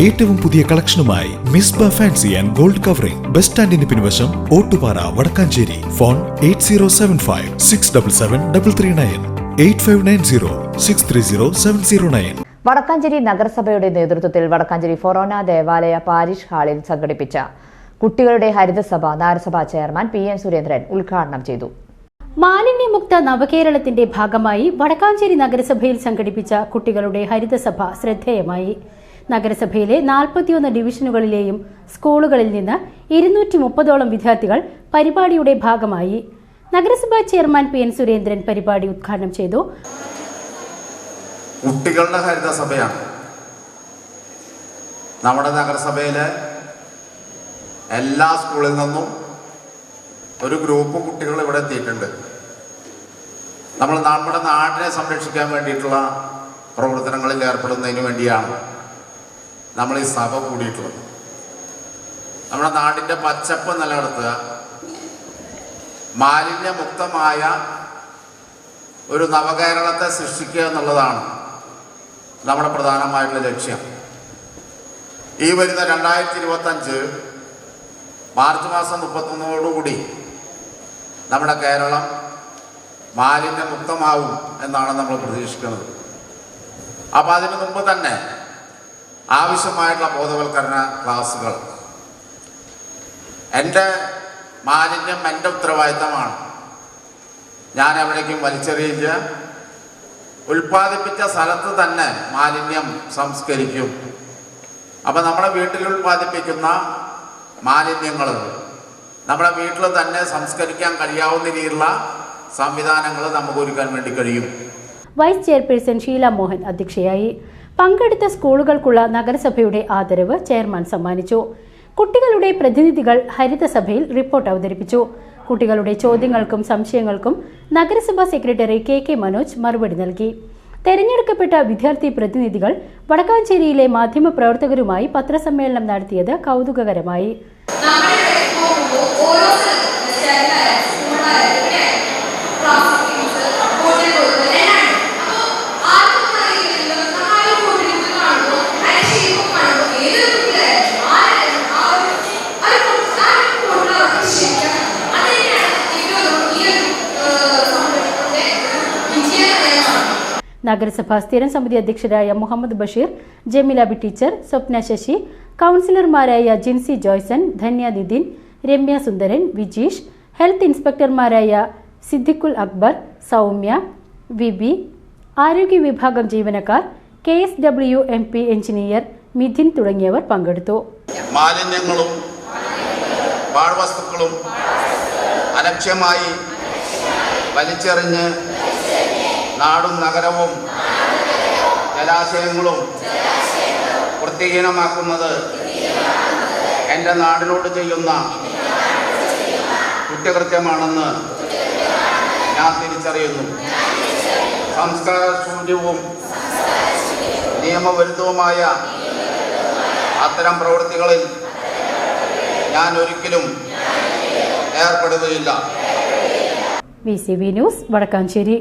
ഏറ്റവും പുതിയ കളക്ഷനുമായി Misba fancy and gold covering. Bus സ്റ്റാൻഡിന് പിൻവശം Ottupara Vadakkanchery. Phone eight zero seven five six double seven double three nine. Eight five nine zero six three zero seven zero nine. Vadakkanchery നഗരസഭയുടെ നേതൃത്വത്തിൽ വടക്കാഞ്ചേരി ഫൊറോന ദേവാലയ parish ഹാളിൽ സംഘടിപ്പിച്ച കുട്ടികളുടെ ഹരിതസഭ നഗരസഭാ chairman P N Surendran ഉദ്ഘാടനം ചെയ്തു. മാലിന്യമുക്ത നവകേരളത്തിന്റെ ഭാഗമായി വടക്കാഞ്ചേരി നഗരസഭയിൽ സംഘടിപ്പിച്ച കുട്ടികളുടെ ഹരിതസഭ ശ്രദ്ധേയമായി. നഗരസഭയിലെ നാൽപ്പത്തിയൊന്ന് ഡിവിഷനുകളിലെയും സ്കൂളുകളിൽ നിന്ന് ഇരുന്നൂറ്റി മുപ്പതോളം വിദ്യാർത്ഥികൾ പരിപാടിയുടെ ഭാഗമായി. നഗരസഭാ ചെയർമാൻ പി എൻ സുരേന്ദ്രൻ പരിപാടി ഉദ്ഘാടനം ചെയ്തു. കുട്ടികളുടെ ഹരിത സഭയാണ്. നമ്മുടെ നഗരസഭയിലെ എല്ലാ സ്കൂളിൽ നിന്നും ഒരു ഗ്രൂപ്പ് കുട്ടികൾ ഇവിടെ എത്തിയിട്ടുണ്ട്. നമ്മൾ നമ്മുടെ നാടിനെ സംരക്ഷിക്കാൻ വേണ്ടിയിട്ടുള്ള പ്രവർത്തനങ്ങളിൽ ഏർപ്പെടുന്നതിന് വേണ്ടിയാണ് നമ്മൾ ഈ സഭ കൂടിയിട്ടുള്ളത്. നമ്മുടെ നാടിന്റെ പച്ചപ്പ് നിലനിർത്തുക. മാലിന്യമുക്തമായ ഒരു നവകേരളത്തെ സൃഷ്ടിക്കുക എന്നുള്ളതാണ് നമ്മുടെ പ്രധാനമായിട്ടുള്ള ലക്ഷ്യം. ഈ വരുന്ന രണ്ടായിരത്തി ഇരുപത്തഞ്ച് മാർച്ച് മാസം മുപ്പത്തൊന്നോടുകൂടി നമ്മുടെ കേരളം മാലിന്യമുക്തമാവും എന്നാണ് നമ്മൾ പ്രതീക്ഷിക്കുന്നത്. അപ്പോൾ അതിനു മുമ്പ് തന്നെ ആവശ്യമായിട്ടുള്ള ബോധവൽക്കരണ ക്ലാസ്സുകൾ. എന്റെ മാലിന്യം എന്റെ ഉത്തരവാദിത്തമാണ്. ഞാൻ എവിടേക്കും വലിച്ചെറിയില്ല. ഉൽപ്പാദിപ്പിച്ച സ്ഥലത്ത് തന്നെ മാലിന്യം സംസ്കരിക്കും. അപ്പം നമ്മുടെ വീട്ടിൽ ഉൽപ്പാദിപ്പിക്കുന്ന മാലിന്യങ്ങൾ നമ്മുടെ വീട്ടിൽ തന്നെ സംസ്കരിക്കാൻ കഴിയാവുന്ന രീതിയിലുള്ള സംവിധാനങ്ങൾ നമുക്ക് ഒരുക്കാൻ വേണ്ടി കഴിയും. വൈസ് ചെയർപേഴ്സൺ ഷീല മോഹൻ അധ്യക്ഷയായി. പങ്കെടുത്ത സ്കൂളുകൾക്കുള്ള നഗരസഭയുടെ ആദരവ് ചെയർമാൻ സമ്മാനിച്ചു. കുട്ടികളുടെ പ്രതിനിധികൾ ഹരിതസഭയിൽ റിപ്പോർട്ട് അവതരിപ്പിച്ചു. കുട്ടികളുടെ ചോദ്യങ്ങൾക്കും സംശയങ്ങൾക്കും നഗരസഭാ സെക്രട്ടറി കെ കെ മനോജ് മറുപടി നൽകി. തെരഞ്ഞെടുക്കപ്പെട്ട വിദ്യാർത്ഥി പ്രതിനിധികൾ വടക്കാഞ്ചേരിയിലെ മാധ്യമപ്രവർത്തകരുമായി പത്രസമ്മേളനം നടത്തിയത് കൗതുകകരമായി. നഗരസഭാ സ്ഥിരം സമിതി അധ്യക്ഷരായ മുഹമ്മദ് ബഷീർ ജമീല ബി ടീച്ചർ സ്വപ്ന ശശി കൗൺസിലർമാരായ ജിൻസി ജോയ്സൺ ധന്യ നിതിൻ രമ്യ സുന്ദരൻ വിജീഷ് ഹെൽത്ത് ഇൻസ്പെക്ടർമാരായ സിദ്ദിഖുൽ അക്ബർ സൗമ്യ വിബി ആരോഗ്യ വിഭാഗം ജീവനക്കാർ K S W M P engineer Mithin തുടങ്ങിയവർ പങ്കെടുത്തു. മാലിന്യങ്ങളും പാഴ്വസ്തുക്കളും അലക്ഷ്യമായി വലിച്ചെറിഞ്ഞ് നാടും നഗരവും ജലാശയങ്ങളും വൃത്തിഹീനമാക്കുന്നത് എന്റെ നാടിനോട് ചെയ്യുന്ന കുറ്റകൃത്യമാണെന്ന് ഞാൻ തിരിച്ചറിയുന്നു. സംസ്കാര ശൂന്യവും നിയമവിരുദ്ധവുമായ അത്തരം പ്രവൃത്തികളിൽ ഞാൻ ഒരിക്കലും ഏർപ്പെടുകയില്ല. V C V news Vadakkanchery.